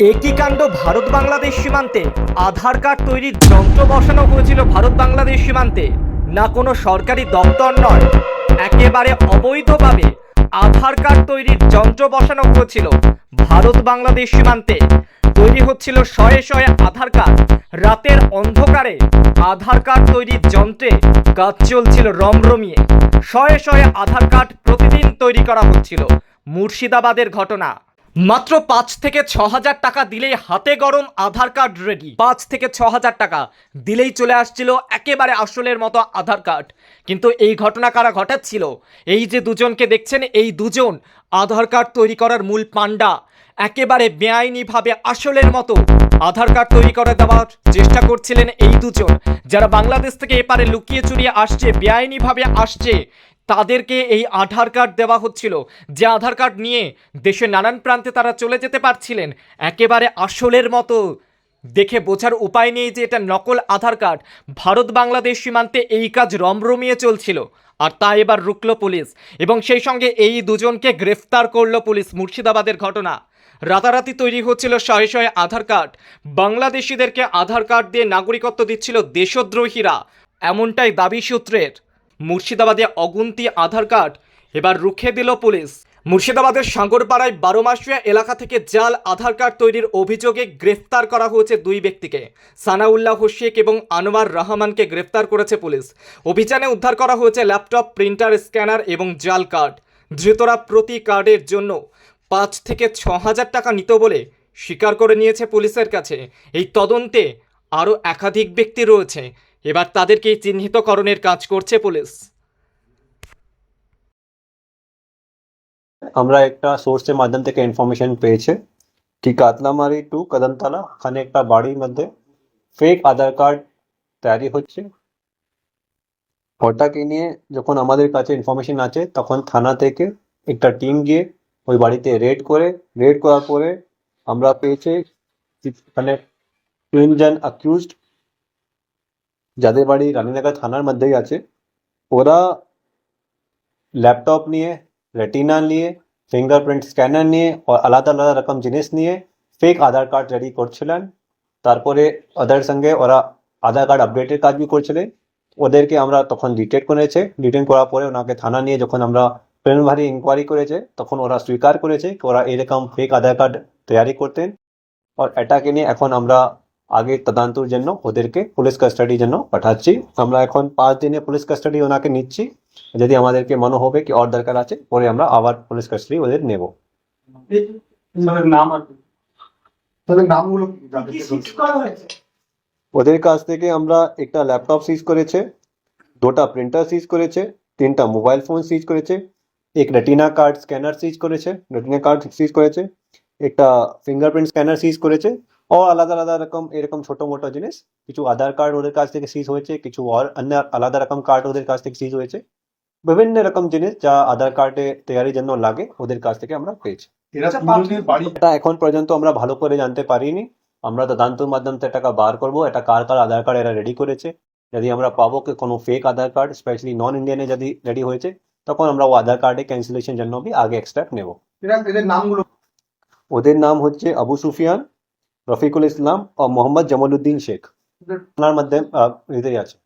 একই কাণ্ড ভারত বাংলাদেশ সীমান্তে। আধার কার্ড তৈরির যন্ত্র বসানো হয়েছিল ভারত বাংলাদেশ সীমান্তে। না কোনো সরকারি দপ্তর নয়। একেবারে অবৈধভাবে আধার কার্ড তৈরির যন্ত্র বসানো হয়েছিল ভারত বাংলাদেশ সীমান্তে। তৈরি হচ্ছিল শয়ে শয়ে আধার কার্ড। রাতের অন্ধকারে আধার কার্ড তৈরির যন্ত্রে কাজ চলছিল রমরমিয়ে। শয়ে শয়ে আধার কার্ড প্রতিদিন তৈরি করা হচ্ছিল। মুর্শিদাবাদের ঘটনা। মাত্র পাঁচ থেকে ছ হাজার টাকা দিলেই হাতে গরম আধার কার্ড রেডি পাঁচ থেকে ছ হাজার টাকা দিলেই চলে আসছিল একেবারে আসলের মতো আধার কার্ড। কিন্তু এই ঘটনা কারা ঘটাচ্ছিল? এই যে দুজনকে দেখছেন, এই দুজন আধার কার্ড তৈরি করার মূল পান্ডা একেবারে বেআইনিভাবে আসলের মতো আধার কার্ড তৈরি করে দেওয়ার চেষ্টা করছিলেন এই দুজন। যারা বাংলাদেশ থেকে এপারে লুকিয়ে চুরিয়ে আসছে, বেআইনিভাবে আসছে তাদেরকে এই আধার কার্ড দেওয়া হচ্ছিল। যে আধার কার্ড নিয়ে দেশের নানান প্রান্তে তারা চলে যেতে পারছিলেন, একেবারে আসলের মতো। দেখে বোঝার উপায় নেই যে এটা নকল আধার কার্ড। ভারত বাংলাদেশ সীমান্তে এই কাজ রমরমিয়ে চলছিল, আর তা এবার রুকলো পুলিশ এবং সেই সঙ্গে এই দুজনকে গ্রেফতার করল পুলিশ মুর্শিদাবাদের ঘটনা। রাতারাতি তৈরি হচ্ছিল শয়ে শয়ে আধার কার্ড। বাংলাদেশিদেরকে আধার কার্ড দিয়ে নাগরিকত্ব দিচ্ছিল দেশদ্রোহীরা। এমনটাই দাবি সূত্রের। মুর্শিদাবাদে অগুন্তি আধার কার্ড। এবার রুখে দিল পুলিশ। মুর্শিদাবাদের সাগরপাড়ায় বারো মাসিয়া এলাকা থেকে জাল, আধার কার্ড তৈরির অভিযোগে গ্রেফতার করা হয়েছে দুই ব্যক্তিকে। সানাউল্লাহ শেখ এবং আনোয়ার রহমানকে গ্রেফতার করেছে পুলিশ। অভিযানে উদ্ধার করা হয়েছে ল্যাপটপ, প্রিন্টার, স্ক্যানার এবং জাল কার্ড। ধৃতরা প্রতি কার্ডের জন্য পাঁচ থেকে ছ হাজার টাকা নিত বলে স্বীকার করে নিয়েছে পুলিশের কাছে। এই তদন্তে আরও একাধিক ব্যক্তি রয়েছে। এবার তাদেরকে চিহ্নিতকরণের কাজ করছে পুলিশ। আমরা একটা সোর্সের মাধ্যম থেকে ইনফরমেশন পেয়েছে। কি কাতলামারি টু কদমতলা, ওখানে একটা বাড়ির মধ্যে ফেক আধার কার্ড তৈরি হচ্ছে। ওটাকে নিয়ে যখন আমাদের কাছে ইনফরমেশন আছে, তখন থানা থেকে একটা টিম গিয়ে ওই বাড়িতে রেড করে রেড করার পরে আমরা পেয়েছি মানে তিনজন অ্যাকিউজড যাদের বাড়ি রানীনগর থানার মধ্যেই আছে, ওরা ল্যাপটপ নিয়ে, রেটিনা নিয়ে ফিঙ্গারপ্রিন্ট স্ক্যানার নিয়ে আলাদা আলাদা রকম জিনিস নিয়ে ফেক আধার কার্ড রেডি করছিলেন। তারপরে ওদের সঙ্গে ওরা আধার কার্ড আপডেটের কাজ করছিলেন। ওদেরকে আমরা তখন ডিটেক্ট করেছে। ডিটেন করার পরে ওনাকে থানা নিয়ে যখন আমরা প্রেমভারি ইনকোয়ারি করেছে, তখন ওরা স্বীকার করেছে ওরা এরকম ফেক আধার কার্ড তৈরি করতেন। আর এটাকে নিয়ে এখন আমরা আগে তদন্তর জন্য ওদেরকে পুলিশ কাস্টাডির জন্য পাঠাচ্ছি আমরা এখন পাঁচ দিনে পুলিশ কাস্টাডি ওনাকে নিচ্ছি যদি আমাদেরকে মনে হবে কি ওর দরকার আছে পরে আমরা আবার পুলিশ কাস্টাডি ওদের নেব নাম নামগুলো? ওদের কাছ থেকে আমরা একটা ল্যাপটপ সিজ করেছে দুটা প্রিন্টার সিজ করেছে তিনটা মোবাইল ফোন সিজ করেছে এক রেটিনা কার্ড স্ক্যানার সিজ করেছে রেটিনা কার্ড সিজ করেছে একটা ফিঙ্গারপ্রিন্ট স্ক্যানার সিজ করেছে ও আলাদা আলাদা রকম এরকম ছোট মোটো জিনিস। কিছু আধার কার্ড ওদের কাছ থেকে সিজ হয়েছে কিছু অন্য আলাদা রকম কার্ড ওদের কাছ থেকে সিজ হয়েছে। বিভিন্ন রকম জিনিস যা আধার কার্ডে তৈরির জন্য লাগে ওদের কাছ থেকে আমরা পেয়েছি। এটা এখন পর্যন্ত আমরা ভালো করে জানতে পারিনি। আমরা তদন্তের মাধ্যমে টাকা বার করব এটা কার কার আধার কার্ড এরা রেডি করেছে। যদি আমরা পাবো কি কোনো fake Aadhaar card specially non ইন্ডিয়ানে যদি রেডি হয়েছে তখন আমরা ও আধার কার্ডে ক্যান্সেলেশন জন্য বি আগে এক্সট্রা নেব। ওদের নাম হচ্ছে আবু সুফিয়ান রফিকুল ইসলাম ও মোহাম্মদ জামালউদ্দিন শেখ। ওনার মধ্যে আছে।